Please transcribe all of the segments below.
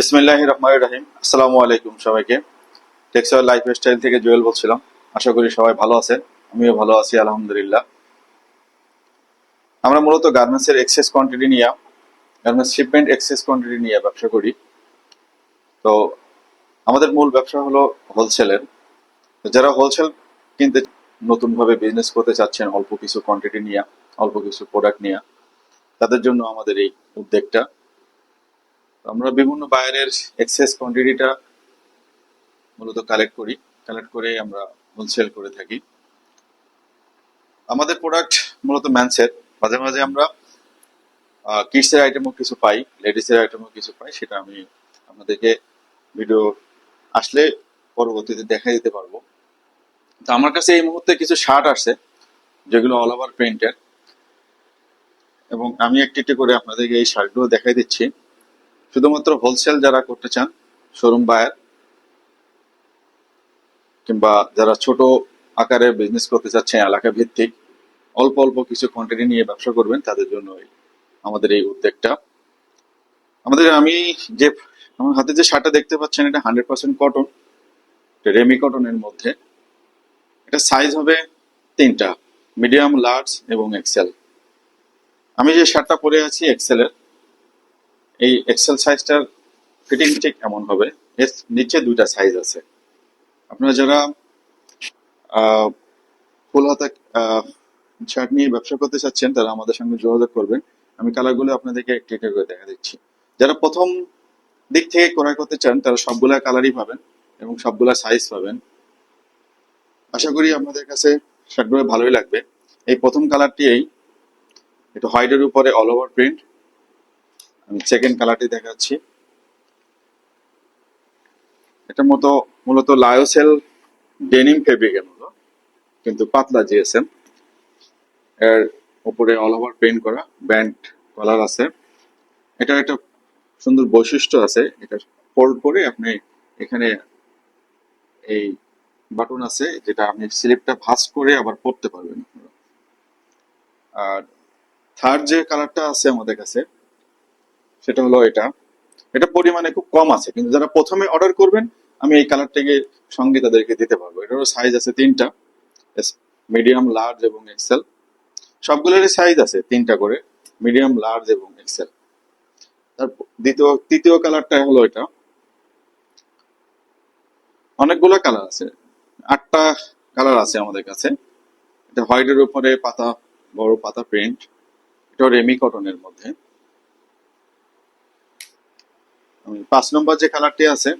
বিসমিল্লাহ রহমান রাহিম। আসসালামু আলাইকুম সবাইকে। টেক্সটাইল লাইফ স্টাইল থেকে জুয়েল বলছিলাম। আশা করি সবাই ভালো আছেন। আমিও ভালো আছি, আলহামদুলিল্লাহ। আমরা মূলত গার্মেন্টসের এক্সেস কোয়ান্টিটি নিয়ে গার্মেন্টস শিপমেন্ট এক্সেস কোয়ান্টিটি নিয়ে ব্যবসা করি। তো আমাদের মূল ব্যবসা হলো হোলসেলের যারা হোলসেল কিনতে নতুনভাবে বিজনেস করতে চাচ্ছেন, অল্প কিছু কোয়ান্টিটি নিয়ে, অল্প কিছু প্রোডাক্ট নিয়ে, তাদের জন্য আমাদের এই উদ্যোগটা। আমরা বিভিন্ন বায়ারের এক্সেস কোয়ান্টিটিটা মূলত কালেক্ট করি। কালেক্ট করে আমরা হোলসেল করে থাকি। আমাদের প্রোডাক্ট মূলত ম্যানসের মাঝে মাঝে আমরা কিডসের আইটেমও কিছু পাই লেডিসের আইটেমও কিছু পাই, সেটা আমি আপনাদেরকে ভিডিও আসলে পরবর্তীতে দেখা দিতে পারব। তো আমার কাছে এই মুহূর্তে কিছু শার্ট আসছে, যেগুলো অল ওভার প্রিন্টের এবং আমি একটি একটি করে আপনাদেরকে এই শার্টগুলো দেখাই দিচ্ছি। শুধুমাত্র হোলসেল যারা করতে চান শোরুম বায়ার কিংবা যারা ছোট আকারে বিজনেস করতে চাচ্ছেন, এলাকা ভিত্তিক, অল্প অল্প কিছু কোয়ান্টিটি নিয়ে ব্যবসা করবেন, তাদের জন্য আমাদের এই উদ্যোগটা। আমাদের আমি যে, আমার হাতে যে শার্টটা দেখতে পাচ্ছেন, এটা হান্ড্রেড পার্সেন্ট কটন রেমি কটনের মধ্যে। এটা সাইজ হবে তিনটা মিডিয়াম লার্জ এবং এক্সেল আমি যে শার্টটা পরে আছি এক্সেলের এই এক্সেল সাইজটার ফিটিং ঠিক এমন হবে। এর নিচে দুইটা সাইজ আছে। আপনারা যারা ফুল হাতা শার্ট নিয়ে ব্যবসা করতে চাচ্ছেন, তারা আমাদের সঙ্গে যোগাযোগ করবেন। আমি কালারগুলো আপনাদেরকে একটি একটি করে দেখা দিচ্ছি। যারা প্রথম দিক থেকে ক্রয় করতে চান, তারা সবগুলা কালারই পাবেন এবং সবগুলা সাইজ পাবেন। আশা করি আপনাদের কাছে শার্টগুলো ভালোই লাগবে। এই প্রথম কালারটি এই। একটু হোয়াইটের উপরে অল ওভার প্রিন্ট আমি সেকেন্ড কালারটি দেখাচ্ছি। এটা মতো মূলত লায়োসেল ডেনিম ফেব্রিকের মতো, কিন্তু পাতলা জিএসএম এর উপরে অল ওভার পেইন্ট করা ব্যান্ড কলার আছে। এটা একটা সুন্দর বৈশিষ্ট্য আছে, এটা ফোল্ড করে আপনি এখানে এই বাটন আছে, যেটা আপনি স্লিপটা ভাঁজ করে আবার পরতে পারবেন। আর থার্ড যে কালারটা আছে আমাদের কাছে সেটা হলো এটা। এটা পরিমাণে খুব কম আছে, কিন্তু যারা প্রথমে অর্ডার করবেন, আমি এই কালারটাকে সঙ্গে তাদেরকে দিতে পারব। এটারও সাইজ আছে তিনটা। মিডিয়াম লার্জ এবং এক্সেল সবগুলোরই সাইজ আছে তিনটা করে মিডিয়াম লার্জ এবং এক্সেল তারপর দ্বিতীয়, তৃতীয় কালারটা হলো এটা। অনেকগুলো কালার আছে। আটটা কালার আছে আমাদের কাছে। এটা হোয়াইটের উপরে পাতা, বড় পাতা প্রিন্ট এটা রেমি কটনের মধ্যে আমি পাঁচ নম্বর যে কালারটি আছে,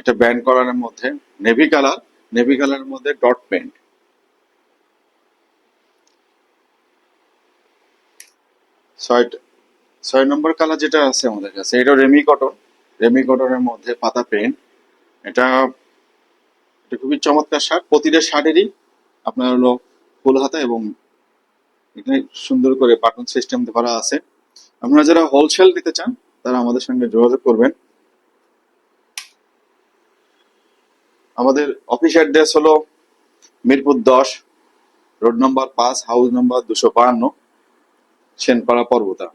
এটা ব্যান্ড কালারের মধ্যে নেভি কালার নেভি কালারের মধ্যে ডট পেন্ট ছয় ছয় নম্বর কালার যেটা আছে আমাদের কাছে, এটা রেমি কটন রেমি কটনের মধ্যে পাতা পেন্ট এটা এটা খুবই চমৎকার শার্ট, প্রতিটা শার্টেরই আপনার হলো ফুল হাতা এবং এখানে সুন্দর করে বাটন সিস্টেম করা আছে। আপনারা যারা হোলসেল নিতে চান তারা আমাদের সঙ্গে যোগাযোগ করবেন। আমাদের অফিস অ্যাড্রেস হলো মিরপুর দশ রোড নম্বর পাঁচ হাউস নম্বর দুশো বাহান্ন, সেনপাড়া পর্বতা।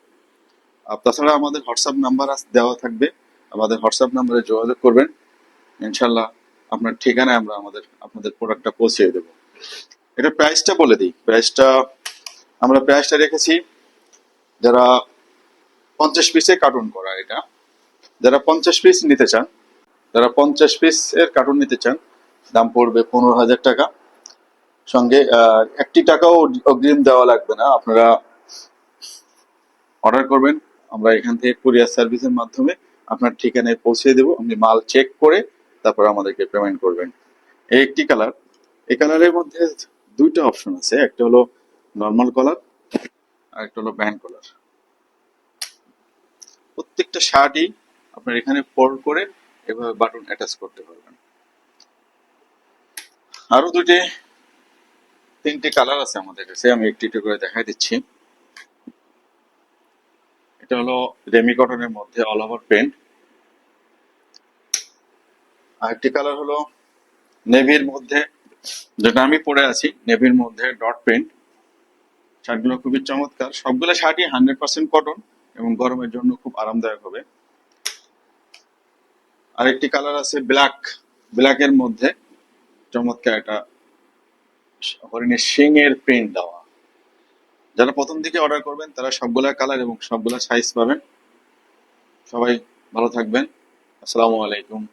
আর তাছাড়া আমাদের হোয়াটসঅ্যাপ নাম্বার দেওয়া থাকবে। আমাদের হোয়াটসঅ্যাপ নাম্বারে যোগাযোগ করবেন। ইনশাল্লাহ আপনার ঠিকানায় আমরা আমাদের, আপনাদের প্রোডাক্টটা পৌঁছে দেবো। এটা প্রাইসটা বলে দিই। প্রাইসটা আমরা প্রাইসটা রেখেছি। যারা পঞ্চাশ পিসে কার্টুন করা এটা। যারা পঞ্চাশ পিস নিতে চান, যারা পঞ্চাশ পিস এর কার্টুন নিতে চান, দাম পড়বে পনেরো হাজার টাকা। সঙ্গে একটি টাকাও অগ্রিম দেওয়া লাগবে না। আপনারা অর্ডার করবেন, আমরা এখান থেকে কুরিয়ার সার্ভিসের মাধ্যমে আপনার ঠিকানায় পৌঁছে দেবো। আপনি মাল চেক করে তারপর আমাদেরকে পেমেন্ট করবেন। এই একটি কালার এই কালারের মধ্যে দুইটা অপশন আছে। একটা হলো নর্মাল কালার আর একটা হলো ব্যান্ড কালার প্রত্যেকটা শার্টই আপনার এখানে ফোল্ড করে এভাবে বাটন অ্যাটাচ করতে পারবেন। আরও দুটি তিনটি কালার আছে আমাদের কাছে, আমি একটি একটি করে দেখাই দিচ্ছি। এটা হলো রেমি কটনের মধ্যে অল ওভার পেন্ট আরেকটি কালার হলো নেভির মধ্যে, যেটা আমি পরে আছি, নেভির মধ্যে ডট প্রিন্ট শার্টগুলো খুবই চমৎকার। সবগুলো শার্টই হান্ড্রেড পার্সেন্ট কটন এবং গরমের জন্য খুব আরামদায়ক হবে। আরেকটি কালার আছে ব্ল্যাক। ব্ল্যাকের মধ্যে চমৎকার একটা হরিণের শিং এর প্রিন্ট দেওয়া। যারা প্রথম দিকে অর্ডার করবেন, তারা সবগুলা কালার এবং সবগুলা সাইজ পাবেন। সবাই ভালো থাকবেন। আসসালামু আলাইকুম।